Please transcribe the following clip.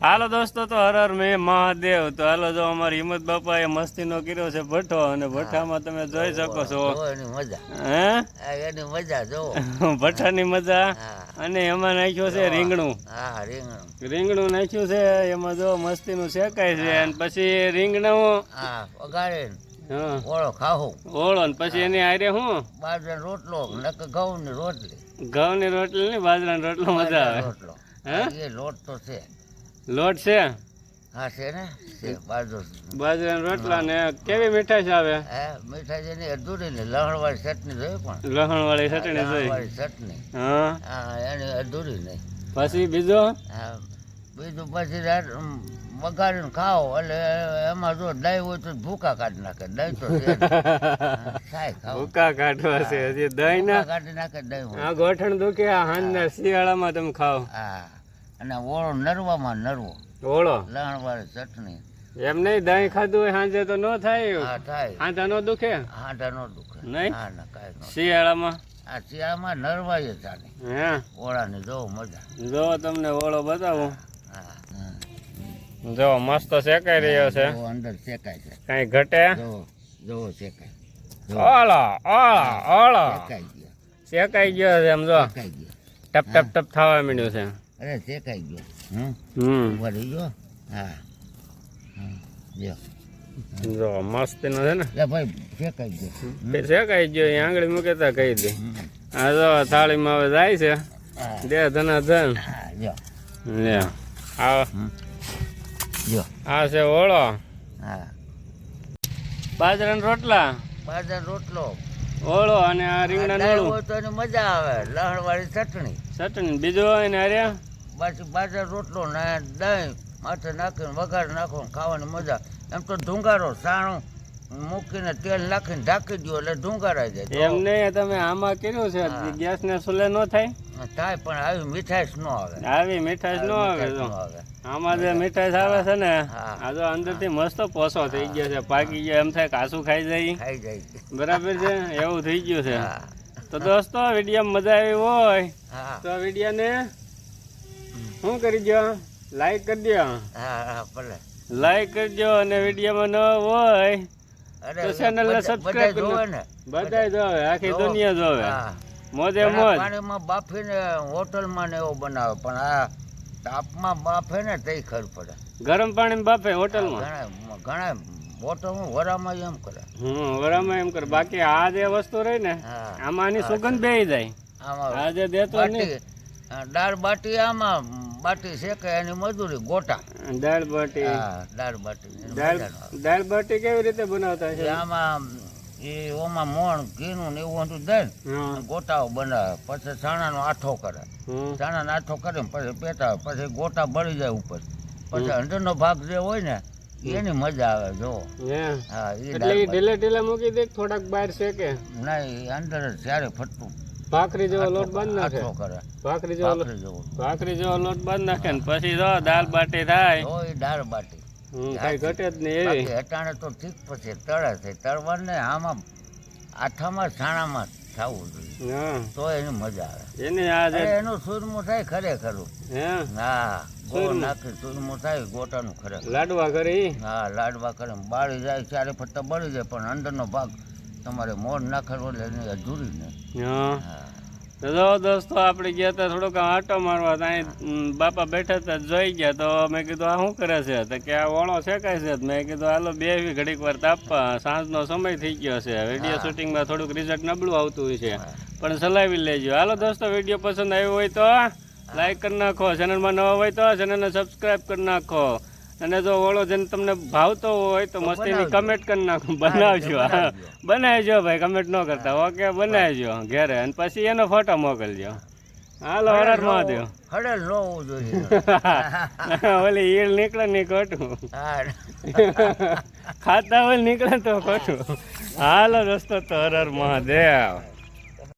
હાલો દોસ્તો તો હર હર મેં મહાદેવ. તો હાલો જો અમારી હિંમત બાપાએ મસ્તીનો કર્યો છે ભઠ્ઠો અને ભઠ્ઠામાં તમે જોઈ શકો છો. હે? એની મજા જો ભઠ્ઠાની મજા. અને એમાં નાખ્યું છે રીંગણું. હા રીંગણું. રીંગણું નાખ્યું છે એમાં જો મસ્તીનું શેકાય છે. અને પછી રીંગણું. હા વગાડે ઓળો ખાવું ઓળો ને પછી એની આરે શું બાજરાનો રોટલો નક ઘઉંની રોટલી. ઘઉંની રોટલી ને બાજરા રોટલો મજા આવે. રોટલો. હે? એ લોટ તો છે. લોટ છે? હા છે ને? છે બાજુ બાજરાના રોટલા ને કેવી મીઠાશ આવે હે મીઠાઈ અડધું નહીં ને લહણવાળી ચટણી જોઈ પણ. લહણ વાળી ચટણી જોઈ. લહણવાળી ચટણી. હા. હા એની અધૂરી નહીં પછી બીજો? હા બીજું પછી બગાડીને ખાઓ એટલે એમાં જો દહીં હોય તો ભૂકા કાઢી નાખે દહીં તો ભૂકા કાઢવા છે હજી દહીં ના કાઢી નાખે દહીં આ ગોઠણ દુખે આ હાંજના શિયાળામાં તમે ખાઓ. હા. અને ઓળો નરવામાં નરવો. ઓળો? લણવાળી ચટણી. એમ નહીં દહીં ખાધું હોય સાંજે તો ન થાય હા થાય. હાંધા નો દુખે? હાંડા નો દુખે. નહીં? હા ના કાંઈ શિયાળામાં? આ શિયાળામાં નરવાય ચાલે હે? ઓળાની જો મજા. જો તમને ઓળો બતાવું. જો મસ્ત શેકાઈ રહ્યો છે. અંદર શેકાય છે. કઈ ઘટે? જો જો શેકાય. ઓળા ઓળો ઓળો ઓળો. શેકાઈ ગયો. શેકાઈ ગયો છે એમ જો. ટપ ટપ ટપ થવા માંડ્યું છે. અરે શેકાઈ ગયો. હમ? હમ. ગયો? હા. હમ. જો જો મસ્તીનો છે ને. લે ભાઈ શેકાઈ ગયો? તે ગયો? એ આંગળી મૂકે તા કહી દે. આ જો થાળીમાં હવે જાય છે. હા. દે ધના ધન જો લે. આ જો આ છે ઓળો. હા. બાજરાના રોટલા. બાજર રોટલો. ઓળો અને આ રીંગણા દહીં નોળું તો મજા આવે. લહણવાળી ચટણી. ચટણી. બીજું હોય ને અરે પછી બાજર રોટલો ને દહીં માથે નાખીને વઘાર નાખો ખાવાની મજા. એમ તો ધુંગારો સાણું મૂકીને તેલ નાખીને ઢાંકી દો એટલે ઢુંગારાઈ જાય. એમ નહીં તમે આમાં કર્યું છે. ગેસ ને સુલે ન થાય? થાય પણ આવી મીઠાશ ન આવે. આવી મીઠાશ ન આવે ન આવે. આમાં જે મીઠાશ આવે છે ને આ તો અંદરથી મસ્ત પોસો થઈ ગયો છે પાકી ગયો એમ થાય કાસું ખાઈ જાય. ખાઈ જાય. બરાબર છે એવું થઈ ગયું છે. તો દોસ્તો વીડિયો મજા આવી હોય તો તો વિડીયોને શું કરી દો લાઈક કરી દો હા કરી ભલે. લાઈક કરજો અને વિડીયોમાં ન હોય તો channel ને બધા- subscribe બધા જોવે બધાય જોવે આખી દુનિયા જોવે. મોજે મોજ. પાણીમાં બાફીને હોટલમાં ને એવો બનાવે પણ આ તાપમાં બાફે ને તઈ ખર પડે. ગરમ પાણી બાફે હોટલમાં? ઘણા હોટલમાં વરામાં એમ કરે. હમ વરામાં એમ કરે. બાકી આ જે વસ્તુ રહી ને આમાં આની સુગંધ બેહી જાય. આમાં આ જે દેતો નહીં. દાળ બાટી આમાં બાટી શેકે એની મજૂરી ગોટા. દાળ બાટી. હા દાળ બાટી દાળ બાટી કેવી રીતે બનાવતા છે? આમાં એ ઓમાં મોણ ઘીનું ને એવું બધું દે ગોટાઓ બનાવે. પછી ચણાનો આઠો કરે. ચણાનો આઠો કરે પછી પેટાવે. પછી ગોટા બળી જાય ઉપર. પછી અંદરનો ભાગ જે હોય ને એની મજા આવે જો હા. એ ઢીલે ઢીલે મૂકી દે થોડાક બહાર શેકે? ના એ અંદર જ જ્યારે ફટતું ભાખરી જેવો લોટ બાંધ નાખે. ભાખરી જેવો લોટ ભાખરી જેવો લોટ બાંધ નાખે ને પછી જો દાળ બાટી થાય. દાળ બાટી. કઈ ઘટે જ નહીં એવી. હેટાણે તો ઠીક પછી તળે છે. તળવાને આમાં આઠામાં છાણામાં થવું જોઈએ. તો એની મજા આવે. એની આજે એનું સુરમું થાય ખરેખર. હે? ગોળ નાખી સુરમું થાય ગોટાનું ખરેખર. લાડવા કરી. હા લાડવા કરે. બાળી જાય ચારે ફટતા બળી જાય પણ અંદરનો ભાગ તમારે મોર નાખેલો એટલે અધૂરી ને. હા. દોસ્તો આપણે ગયા હતા થોડોક આંટો મારવા તો અહીં બાપા બેઠા હતા જોઈ ગયા તો મેં કીધું આ શું કરે છે? તો કે આ ઓણો શેકાય છે? મેં કીધું હાલો બે ઘડીક વાર તાપવા સાંજનો સમય થઈ ગયો છે. વીડિયો શૂટિંગમાં થોડુંક રિઝલ્ટ નબળું આવતું હોય છે. પણ ચલાવી લેજો. હાલો દોસ્તો વીડિયો પસંદ આવ્યો હોય તો લાઈક કરી નાખો. ચેનલમાં નવા હોય તો ચેનલને સબસ્ક્રાઈબ કરી નાખો. અને જો ઓળો જેને તમને ભાવતો હોય તો મસ્તીની. કમેન્ટ કરી નાખો બનાવજો બનાવજો. ભાઈ કમેન્ટ ન કરતા. ઓકે બનાવજો ઘેરે. અને પછી એનો ફોટો મોકલજો. હાલો હરર મહાદેવ. હડેલ ન હોવું જોઈએ. ઓલી ઈળ નીકળે નહીં ખોટું. ખાતા હોય નીકળે તો ખોટું. હાલો દોસ્તો તો હરર હર મહાદેવ.